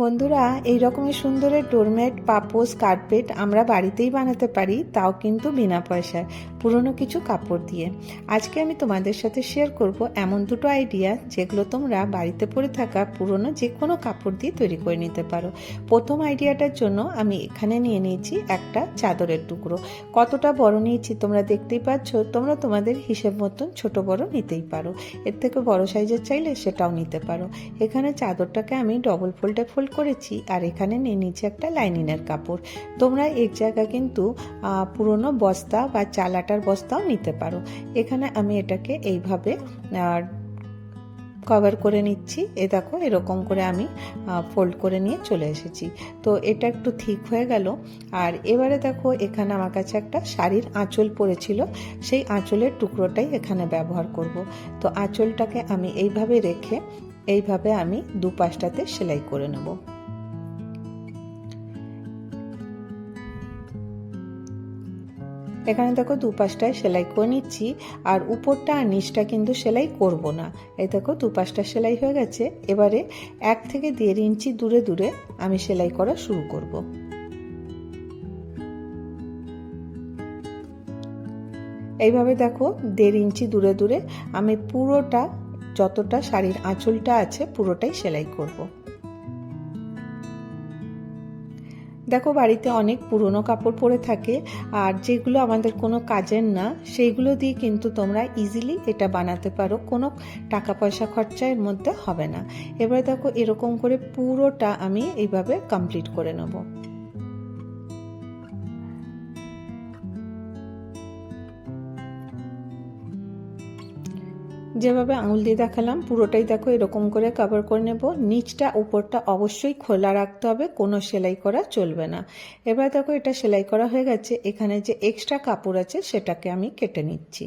বন্ধুরা, এই রকমের সুন্দরের ডোরমেট পাপোস কার্পেট আমরা বাড়িতেই বানাতে পারি, তাও কিন্তু বিনা পয়সায়, পুরনো কিছু কাপড় দিয়ে। আজকে আমি তোমাদের সাথে শেয়ার করব এমন দুটো আইডিয়া যেগুলো তোমরা বাড়িতে পরে থাকা পুরনো যে কোনো কাপড় দিয়ে তৈরি করে নিতে পারো। প্রথম আইডিয়াটার জন্য আমি এখানে নিয়ে নিয়েছি একটা চাদরের টুকরো। কতটা বড় নিয়েছি তোমরা দেখতেই পাচ্ছ, তোমরা তোমাদের হিসেব মতন ছোট বড় নিতেই পারো। এর থেকে বড় সাইজের চাইলে সেটাও নিতে পারো। এখানে চাদরটাকে আমি ডবল ফোল্ডে ফোল্ড করেছি আর এখানে নিয়ে নিচ্ছি একটা লাইনিনের কাপড়। তোমরা এক জায়গায় কিন্তু পুরনো বস্তা বা চালাটার বস্তাও নিতে পারো। এখানে আমি এটাকে এইভাবে কভার করে নিচ্ছি। এ দেখো, এরকম করে আমি ফোল্ড করে নিয়ে চলে এসেছি। তো এটা একটু ঠিক হয়ে গেল। আর এবারে দেখো, এখানে আমার কাছে একটা শাড়ির আঁচল পড়েছিল। সেই আঁচলের টুকরোটাই এখানে ব্যবহার করব। তো আঁচলটাকে আমি এইভাবে রেখে এইভাবে আমি দু পাশটাতে সেলাই করে নেব। এখানে দেখো দু পাশটায় সেলাই করে নিচ্ছি, আর উপরটা আর নিচটা কিন্তু সেলাই করব না। এই দেখো দু পাশটা সেলাই হয়ে গেছে, এবারে এক থেকে দেড় ইঞ্চি দূরে দূরে আমি সেলাই করা শুরু করব। এইভাবে দেখো দেড় ইঞ্চি দূরে দূরে আমি পুরোটা যতটা শাড়ির আঁচলটা আছে পুরোটাই সেলাই করব। দেখো, বাড়িতে অনেক পুরনো কাপড় পরে থাকে, আর যেগুলো আমাদের কোনো কাজের না, সেইগুলো দিয়ে কিন্তু তোমরা ইজিলি এটা বানাতে পারো, কোনো টাকা পয়সা খরচা এর মধ্যে হবে না। এবার দেখো, এরকম করে পুরোটা আমি এইভাবে কমপ্লিট করে নেব। যেভাবে আঙুল দিয়ে দেখালাম, পুরোটাই দেখো এরকম করে কাভার করে নেব। নিচটা, উপরটা অবশ্যই খোলা রাখতে হবে, কোনো সেলাই করা চলবে না। এবার দেখো এটা সেলাই করা হয়ে গেছে। এখানে যে এক্সট্রা কাপড় আছে, সেটাকে আমি কেটে নিচ্ছি।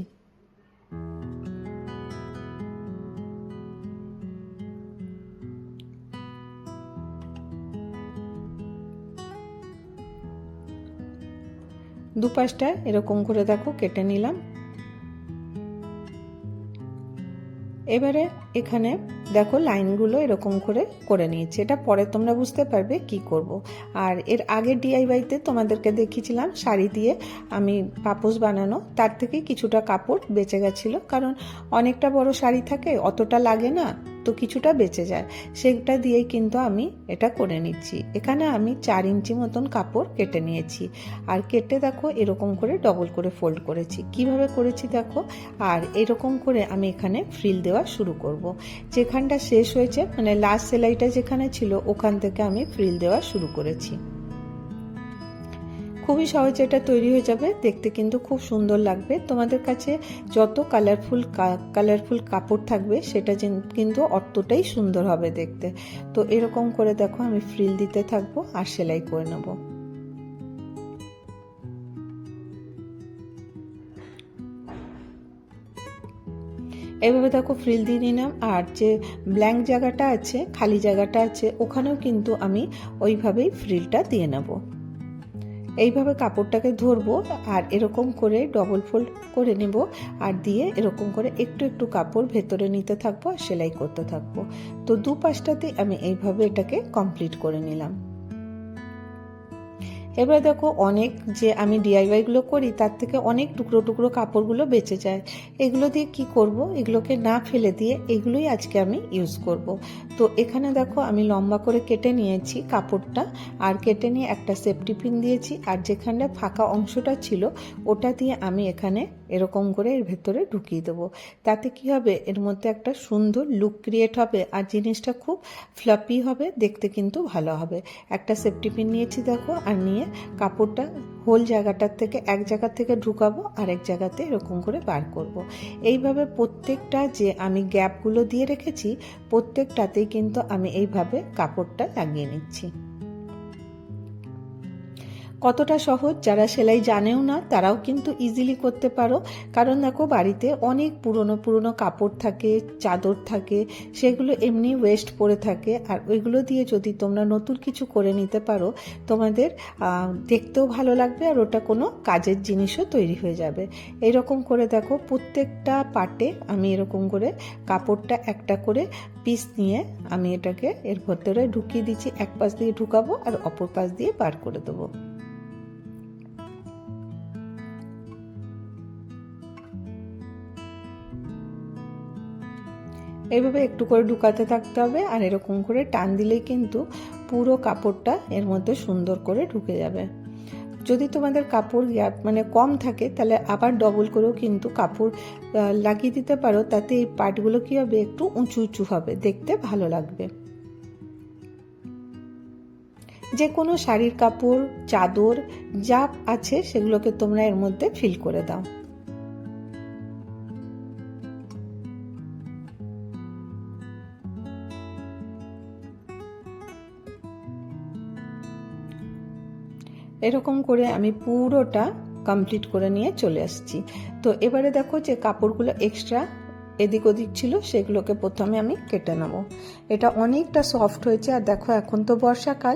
দুপাশটা এরকম করে দেখো, কেটে নিলাম। এবারে এখানে দেখো লাইনগুলো এরকম করে করে নিয়েছি। এটা পরে তোমরা বুঝতে পারবে কি করব। আর এর আগের ডিআইওয়াইতে তোমাদেরকে দেখিয়েছিলাম শাড়ি দিয়ে আমি পাপোস বানানো। তার থেকে কিছুটা কাপড় বেঁচে গেছিল। কারণ অনেকটা বড় শাড়ি থাকে, অতটা লাগে না। তো কিছুটা বেঁচে যায়। সেটা দিয়েই কিন্তু আমি এটা করে নিচ্ছি। এখানে আমি চার ইঞ্চি মতন কাপড় কেটে নিয়েছি। আর কেটে দেখো, এরকম করে ডবল করে ফোল্ড করেছি। কীভাবে করেছি দেখো? আর এরকম করে আমি এখানে ফ্রিল দেওয়া শুরু করব। যেখানটা শেষ হয়েছে মানে লাস্ট সেলাইটা যেখানে ছিল, ওখান থেকে আমি ফ্রিল দেওয়া শুরু করেছি। খুবই সহজে এটা তৈরি হয়ে যাবে। দেখতে কিন্তু খুব সুন্দর লাগবে। তোমাদের কাছে যত কালারফুল কালারফুল কাপড় থাকবে, সেটা কিন্তু অতটাই সুন্দর হবে দেখতে। তো এরকম করে দেখো, আমি ফ্রিল দিতে থাকব আর সেলাই করে নেব। এভাবে দেখো ফ্রিল দিয়ে নিলাম। আর যে ব্ল্যাঙ্ক জায়গাটা আছে, খালি জায়গাটা আছে, ওখানেও কিন্তু আমি ওইভাবেই ফ্রিলটা দিয়ে নেব। এইভাবে কাপড়টাকে ধরবো আর এরকম করে ডবল ফোল্ড করে নেব আর দিয়ে এরকম করে একটু একটু কাপড় ভেতরে নিতে থাকব আর সেলাই করতে থাকব। তো দু পাশটাতে আমি এইভাবে এটাকে কমপ্লিট করে নিলাম। এবার দেখো অনেক যে আমি ডিআইওয়াইগুলো করি, তার থেকে অনেক টুকরো টুকরো কাপড়গুলো বেঁচে যায়। এগুলো দিয়ে কি করব? এগুলোকে না ফেলে দিয়ে এগুলোই আজকে আমি ইউজ করব। তো এখানে দেখো আমি লম্বা করে কেটে নিয়েছি কাপড়টা, আর কেটে নিয়ে একটা সেফটি পিন দিয়েছি, আর যেখানে ফাঁকা অংশটা ছিল, ওটা দিয়ে আমি এখানে এরকম করে এর ভেতরে ঢুকিয়ে দেবো। তাতে কি হবে? এর মধ্যে একটা সুন্দর লুক ক্রিয়েট হবে আর জিনিসটা খুব ফ্লাপি হবে, দেখতে কিন্তু ভালো হবে। একটা সেফটি পিন নিয়েছি দেখো, আর নিয়ে কাপড়টা হোল জায়গাটার থেকে এক জায়গা থেকে ঢুকাবো আর এক জায়গাতে এরকম করে বার করব। এইভাবে প্রত্যেকটা যে আমি গ্যাপগুলো দিয়ে রেখেছি, প্রত্যেকটাতেই কিন্তু আমি এইভাবে কাপড়টা লাগিয়ে নিচ্ছি। কতটা সহজ যারা সেলাই জানেও না, তারাও কিন্তু ইজিলি করতে পারো। কারণ দেখো, বাড়িতে অনেক পুরনো পুরনো কাপড় থাকে, চাদর থাকে, সেগুলো এমনি ওয়েস্ট পড়ে থাকে। আর ওইগুলো দিয়ে যদি তোমরা নতুন কিছু করে নিতে পারো, তোমাদের দেখতেও ভালো লাগবে আর ওটা কোনো কাজের জিনিসও তৈরি হয়ে যাবে। এরকম করে দেখো, প্রত্যেকটা পার্টে আমি এরকম করে কাপড়টা একটা করে পিস নিয়ে আমি এটাকে এর ভেতরে ঢুকিয়ে দিচ্ছি। এক পাশ দিয়ে ঢুকাবো আর অপর পাশ দিয়ে বার করে দেবো। এইভাবে একটু করে ঢুকাতে থাকতে হবে আর এরকম করে টান দিলেই কিন্তু পুরো কাপড়টা এর মধ্যে সুন্দর করে ঢুকে যাবে। যদি তোমাদের কাপড় গ্যাপ মানে কম থাকে তাহলে আবার ডবল করেও কিন্তু কাপড় লাগিয়ে দিতে পারো। তাতে এই পাটগুলো কী হবে? একটু উঁচু উঁচু হবে। দেখতে ভালো লাগবে। যে কোনো শাড়ির কাপড়, চাদর, যা আছে সেগুলোকে তোমরা এর মধ্যে ফিল করে দাও। এরকম করে আমি পুরোটা কমপ্লিট করে নিয়ে চলে আসছি। তো এবারে দেখো যে কাপড়গুলো এক্সট্রা এদিক ওদিক ছিল, সেগুলোকে প্রথমে আমি কেটে নেব। এটা অনেকটা সফট হয়েছে, আর দেখো এখন তো বর্ষাকাল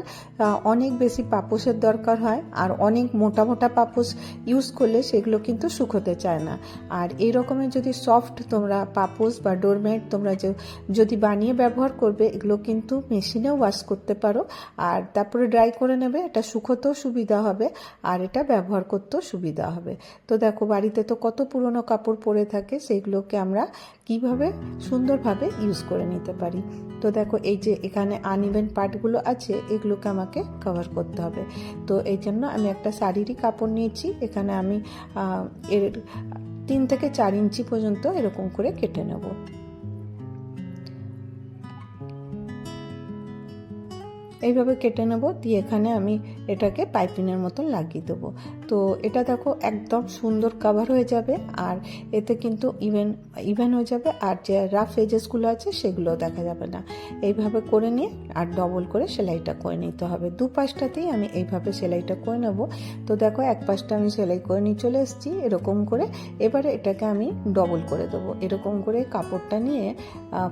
অনেক বেশি পাপোশের দরকার হয়, আর অনেক মোটা মোটা পাপোশ ইউজ করলে সেগুলো কিন্তু শুকোতে চায় না। আর এই রকমের যদি সফট তোমরা পাপোশ বা ডোরমেট তোমরা যে, যদি বানিয়ে ব্যবহার করবে, এগুলো কিন্তু মেশিনেও ওয়াশ করতে পারো। আর তারপরে ড্রাই করে নেবে, এটা শুকোতেও সুবিধা হবে, আর এটা ব্যবহার করতেও সুবিধা হবে। তো দেখো বাড়িতে তো কত পুরনো কাপড় পরে থাকে, সেগুলোকে আমরা কীভাবে সুন্দরভাবে ইউজ করে নিতে পারি। তো দেখো, এই যে এখানে আনইভেন পার্টগুলো আছে, এগুলোকে আমাকে কভার করতে হবে। তো এই জন্য আমি একটা শাড়িরই কাপড় নিয়েছি। এখানে আমি এর তিন থেকে চার ইঞ্চি পর্যন্ত এরকম করে কেটে নেব। এইভাবে কেটে নেব, দিয়ে এখানে আমি এটাকে পাইপিনের মতন লাগিয়ে দেবো। তো এটা দেখো একদম সুন্দর কাভার হয়ে যাবে, আর এতে কিন্তু ইভেন ইভেন হয়ে যাবে, আর যে রাফ এজেসগুলো আছে সেগুলো দেখা যাবে না। এইভাবে করে নিয়ে আর ডবল করে সেলাইটা করে নিতে হবে। দু পাশটাতেই আমি এইভাবে সেলাইটা করে নেব। তো দেখো এক পাশটা আমি সেলাই করে নিয়ে চলে এসেছি, এরকম করে। এবারে এটাকে আমি ডবল করে দেবো। এরকম করে কাপড়টা নিয়ে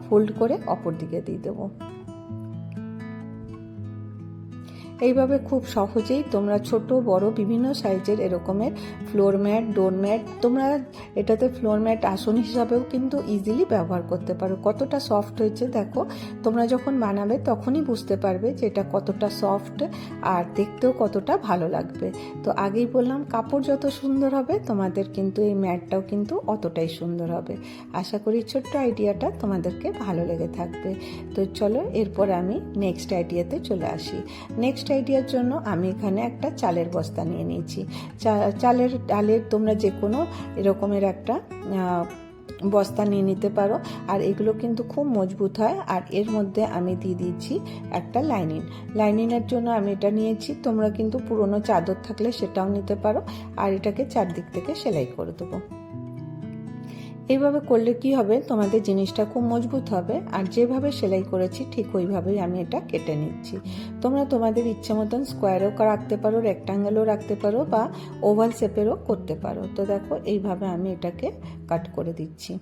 ফোল্ড করে অপর দিকে দিয়ে দেবো। এইভাবে খুব সহজেই তোমরা ছোট, বড়, বিভিন্ন সাইজের এরকমের ফ্লোর ম্যাট ডোর ম্যাট তোমরা এটাতে ফ্লোর ম্যাট আসন হিসাবেও কিন্তু ইজিলি ব্যবহার করতে পারো। কতটা সফট হয়েছে দেখো, তোমরা যখন বানাবে তখনই বুঝতে পারবে যে এটা কতটা সফট আর দেখতেও কতটা ভালো লাগবে। তো আগেই বললাম, কাপড় যত সুন্দর হবে, তোমাদের কিন্তু এই ম্যাটটাও কিন্তু অতটাই সুন্দর হবে। আশা করি ছোট্ট আইডিয়াটা তোমাদেরকে ভালো লেগে থাকবে। তো চলো, এরপর আমি নেক্সট আইডিয়াতে চলে আসি। নেক্সট আইডিয়ার জন্য আমি এখানে একটা চালের বস্তা নিয়ে নিয়েছি। চালের ডালের তোমরা যে কোনো এরকমের একটা বস্তা নিয়ে নিতে পারো। আর এগুলো কিন্তু খুব মজবুত হয়। আর এর মধ্যে আমি দিয়ে দিয়েছি একটা লাইনিং লাইনিংয়ের জন্য আমি এটা নিয়েছি। তোমরা কিন্তু পুরনো চাদর থাকলে সেটাও নিতে পারো। আর এটাকে চারদিক থেকে সেলাই করে দেবো। এইভাবে করলে কি হবে? তোমাদের জিনিসটা খুব মজবুত হবে। আর যেভাবে সেলাই করেছি, ঠিক ওইভাবেই আমি এটা কেটে নিচ্ছি। তোমরা তোমাদের ইচ্ছে মতন স্কোয়ারও রাখতে পারো রেক্টাঙ্গেলও রাখতে পারো বা ওভাল শেপেরও করতে পারো। তো দেখো, এইভাবে আমি এটাকে কাট করে দিচ্ছি।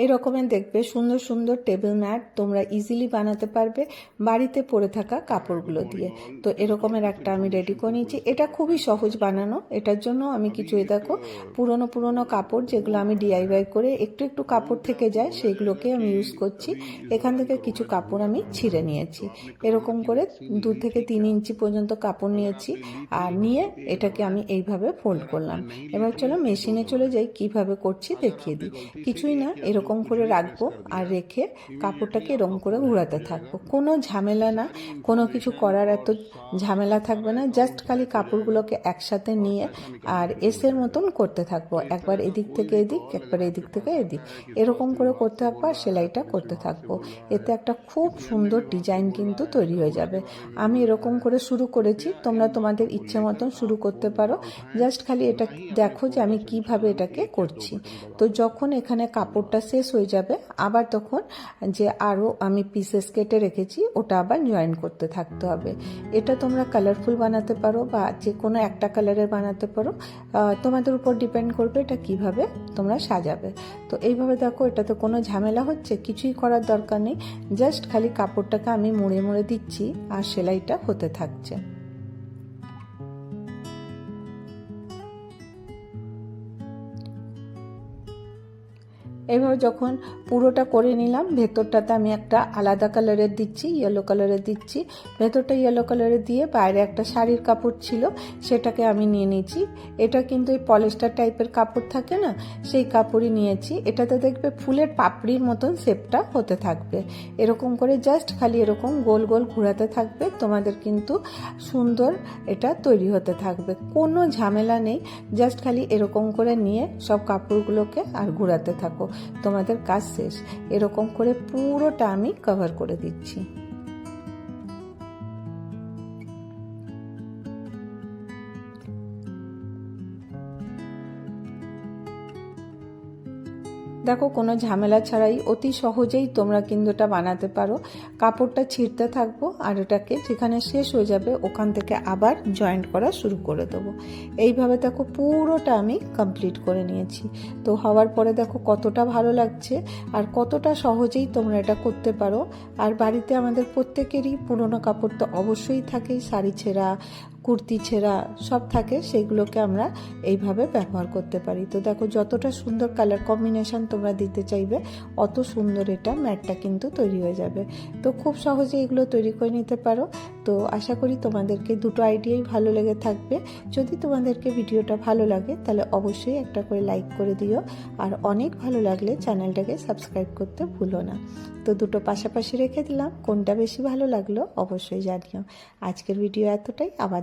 এই রকমের দেখবে সুন্দর সুন্দর টেবিল ম্যাট তোমরা ইজিলি বানাতে পারবে বাড়িতে পরে থাকা কাপড়গুলো দিয়ে। তো এরকমের একটা আমি রেডি করে নিয়েছি। এটা খুবই সহজ বানানো। এটার জন্য আমি কিছু এই দেখো, পুরনো পুরনো কাপড় যেগুলো আমি ডিআইওয়াই করে একটু একটু কাপড় থেকে যায়, সেগুলোকে আমি ইউজ করছি। এখান থেকে কিছু কাপড় আমি ছিঁড়ে নিয়েছি। এরকম করে দু থেকে তিন ইঞ্চি পর্যন্ত কাপড় নিয়েছি আর নিয়ে এটাকে আমি এইভাবে ফোল্ড করলাম। এবার চলো মেশিনে চলে যাই, কীভাবে করছি দেখিয়ে দিই। কিছুই না, এরকম করে রাখব আর রেখে কাপড়টাকে এরকম করে ঘোরাতে থাকব। কোনো ঝামেলা না, কোনো কিছু করার এত ঝামেলা থাকবে না জাস্ট খালি কাপড়গুলোকে একসাথে নিয়ে আর এসের মতন করতে থাকব। একবার এদিক থেকে এদিক, একবার এদিক থেকে এদিক। এরকম করে করতে থাকব আর সেলাইটা করতে থাকব। এতে একটা খুব সুন্দর ডিজাইন কিন্তু তৈরি হয়ে যাবে। আমি এরকম করে শুরু করেছি, তোমরা তোমাদের ইচ্ছে মতন শুরু করতে পারো। জাস্ট খালি এটা দেখো যে আমি কীভাবে এটাকে করছি। তো যখন এখানে কাপড়টা শেষ হয়ে যাবে। আবার তখন যে আরও আমি পিসেস কেটে রেখেছি, ওটা আবার জয়েন করতে থাকতে হবে। এটা তোমরা কালারফুল বানাতে পারো বা যে কোনো একটা কালারের বানাতে পারো। তোমাদের উপর ডিপেন্ড করবে এটা কীভাবে তোমরা সাজাবে। তো এইভাবে দেখো, এটাতে কোনো ঝামেলা হচ্ছে, কিছুই করার দরকার নেই। জাস্ট খালি কাপড়টাকে আমি মুড়ে মুড়ে দিচ্ছি আর সেলাইটা হতে থাকছে। এইভাবে যখন পুরোটা করে নিলাম, ভেতরটাতে আমি একটা আলাদা কালারের দিচ্ছি ইয়েলো কালারের দিচ্ছি। ভেতরটা ইয়েলো কালারের দিয়ে বাইরে একটা শাড়ির কাপড় ছিল, সেটাকে আমি নিয়ে নিয়েছি। এটা কিন্তু এই পলিস্টার টাইপের কাপড় থাকে না, সেই কাপড়ই নিয়েছি। এটাতে দেখবে ফুলের পাপড়ির মতন শেপটা হতে থাকবে। এরকম করে জাস্ট খালি এরকম গোল গোল ঘোরাতে থাকবে, তোমাদের কিন্তু সুন্দর এটা তৈরি হতে থাকবে। কোনো ঝামেলা নেই জাস্ট খালি এরকম করে নিয়ে সব কাপড়গুলোকে আর ঘোরাতে থাকো। তোমাদের কাজ শেষ। এরকম করে পুরোটা আমি কভার করে দিচ্ছি। দেখো, কোনো ঝামেলা ছাড়াই অতি সহজেই তোমরা কিন্তু এটা বানাতে পারো। কাপড়টা ছিঁড়তে থাকব আর এটাকে যেখানে শেষ হয়ে যাবে ওখান থেকে আবার জয়েন্ট করা শুরু করে দেবো। এইভাবে দেখো, পুরোটা আমি কমপ্লিট করে নিয়েছি। তো হওয়ার পরে দেখো, কতটা ভালো লাগছে আর কতটা সহজেই তোমরা এটা করতে পারো। আর বাড়িতে আমাদের প্রত্যেকেরই পুরনো কাপড় তো অবশ্যই থাকে শাড়ি ছেঁড়া কুর্তি ছেঁড়া সব থাকে, সেগুলোকে আমরা এইভাবে ব্যবহার করতে পারি। তো দেখো, যতটা সুন্দর কালার কম্বিনেশান তোমরা দিতে চাইবে, অত সুন্দর এটা ম্যাটটা কিন্তু তৈরি হয়ে যাবে। তো খুব সহজে এগুলো তৈরি করে নিতে পারো। তো আশা করি তোমাদেরকে দুটো আইডিয়াই ভালো লেগে থাকবে। যদি তোমাদেরকে ভিডিওটা ভালো লাগে, তাহলে অবশ্যই একটা করে লাইক করে দিও। আর অনেক ভালো লাগলে চ্যানেলটাকে সাবস্ক্রাইব করতে ভুলো না। তো দুটো পাশাপাশি রেখে দিলাম, কোনটা বেশি ভালো লাগল অবশ্যই জানিও। আজকের ভিডিও এতটাই, আবার